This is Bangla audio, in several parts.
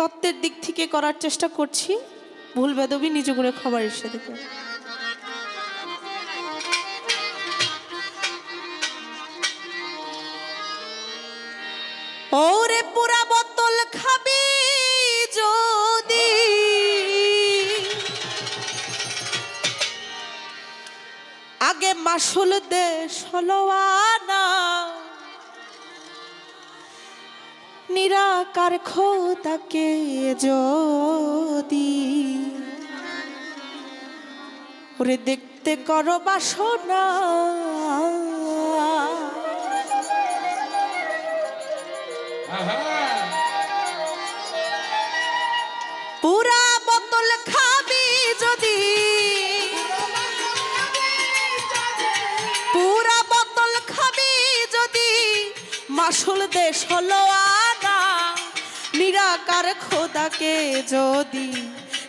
তত্ত্বের দিক থেকে করার চেষ্টা করছি। ভুল বেদবি নিজ করে খাবার এসে দেবে। ওরে পুরা বোতল খাবি যদি। আগে মাসুল দে ষোলোয়ানা নিরাকার খোদাকে যদি ওরে দেখতে করো বাসনা। পুরা বোতল খাবি যদি। পুরা বোতল খাবি যদি। মাসুল দেশ হলো আনা নিরাকার খোদাকে যদি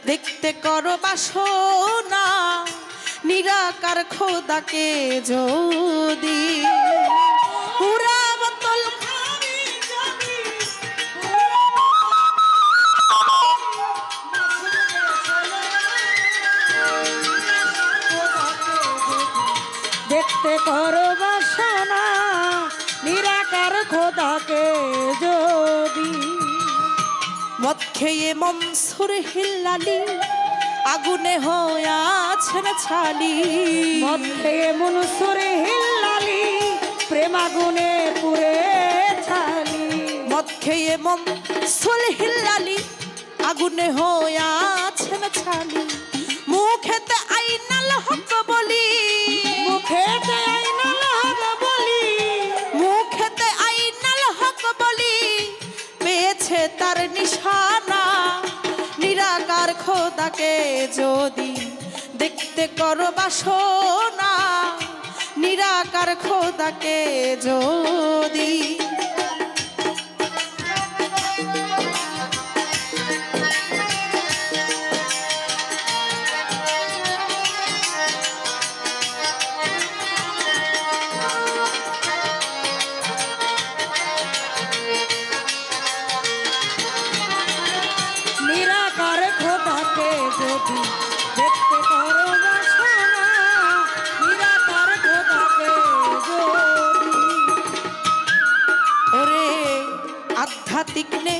দেখতে করো বাসনা নিরাকার খোদাকে যদি দেখতে করো বাসনা। খেয়ে মনসুর হিল্লালি আগুনে হয়াছেন ছালি। মদ খেয়ে মনুষ্যরে হিল্লালি প্রেম আগুনে পুরে ছালি। মদ খেয়ে মনসুর হিল্লালি আগুনে হয়াছেন ছালি। মুখেতে যদি দেখতে করো বাসনা নিরাকার খোদাকে যদি আধ্যাত্মিক নে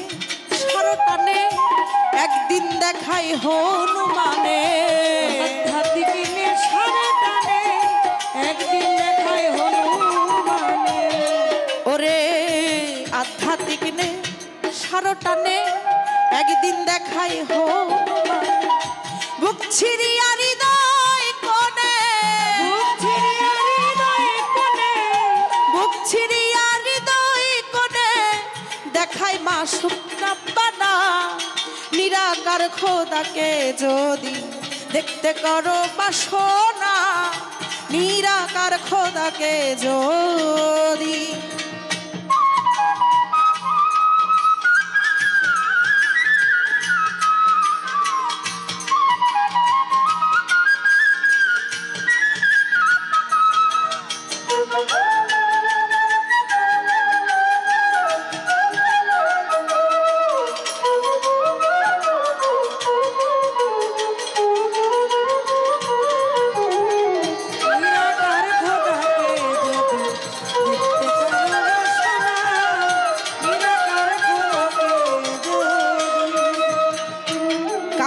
সারটানে একদিন দেখাই হনুমানে। আধ্যাত্মিক নেশারে টানে একদিন দেখায় হনুমানে। ওরে আধ্যাত্মিক নে সারটানে একদিন দেখাই হনুমান। বুক ছিড়িয়া হৃদয় কোণে। বুক ছিঁড়িয়া হৃদয়ে কোণে। বুক ছিড়িয়া হৃদয় কোণে। দেখাই মা শুকনাব্বানা নিরাকার খোদাকে যদি দেখতে করো বাসনা নিরাকার খোদাকে যদি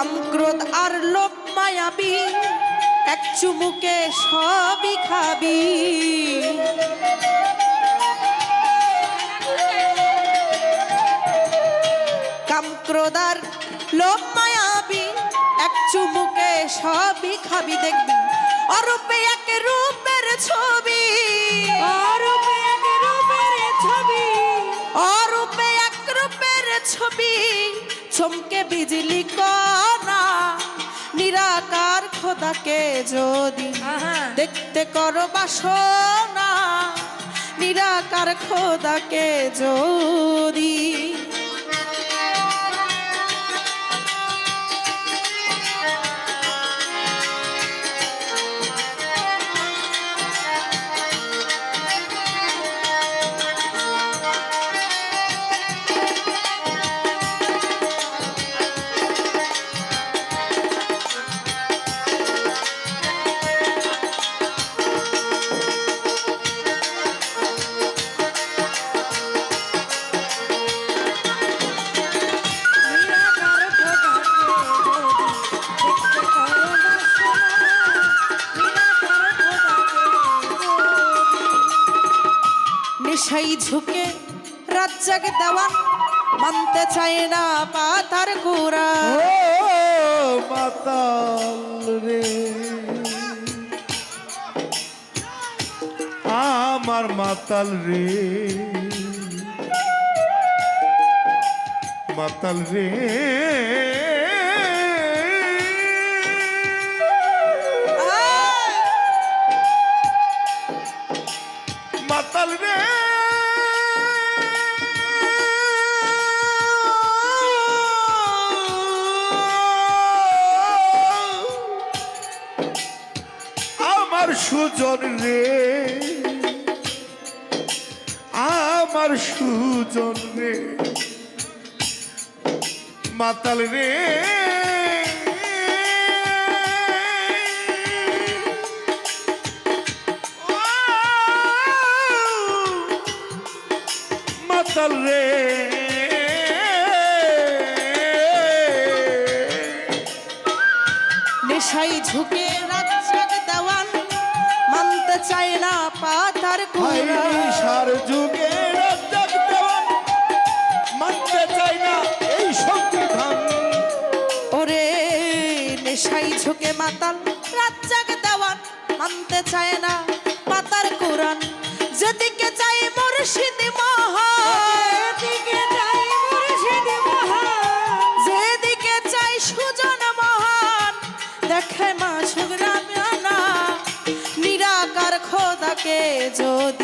কামক্রোধ আর লোভ মায়াবী এক চুমুকে সবই খাবি। কামক্রোধ আর লোভ মায়াবী এক চুমুকে সবই খাবি দেখবি। অরূপে এক রূপের ছবি। অরূপে এক রূপের ছবি। অরূপে এক রূপের ছবি। চমকে বিজলি কণা নিরাকার খোদাকে যদি দেখতে করো বাসনা নিরাকার খোদাকে যদি রাজ্জাক দেওয়ান মানতে চায় না পাতার কুরা মাতাল রে আমার মাতাল রে মাতাল রে। মাতাল রে। সুজন রে। আমার সুজন রে। মাতাল রে। মাতাল রে। নেশাই ঝুঁকে চায় না কুরা সার যুগে মানতে চাই না এই সংবিধান ওরে নেশাই ঝুঁকে মাতাল রাজ্জাক দেওয়ান মানতে চায় না পাতার কোরআন। যেদিকে চাই মুর্শিদ মহান। খোদাকে যদি দেখতে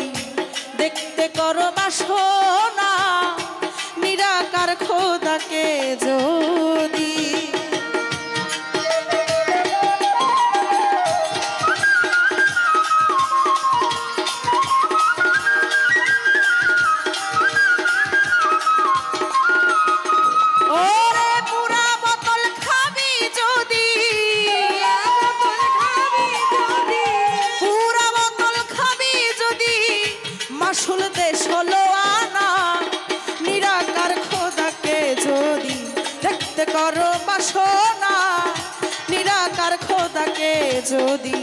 যদি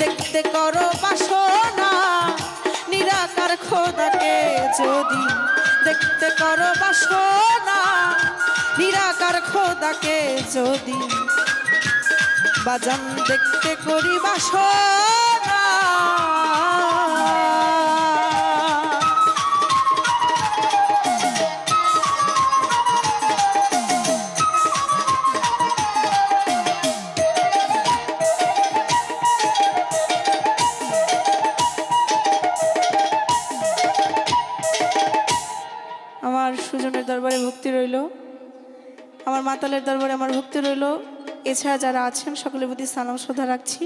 দেখতে করো বাসনা, নিরাকার খোদাকে যদি দেখতে করো বাসনা, নিরাকার খোদাকে যদি বাজান দেখতে করি বাসনা। দরবারে ভক্তি রইল। আমার মাতালের দরবারে আমার ভক্তি রইল। এছাড়া যারা আছেন, সকলের প্রতি সালাম, শ্রদ্ধা রাখছি।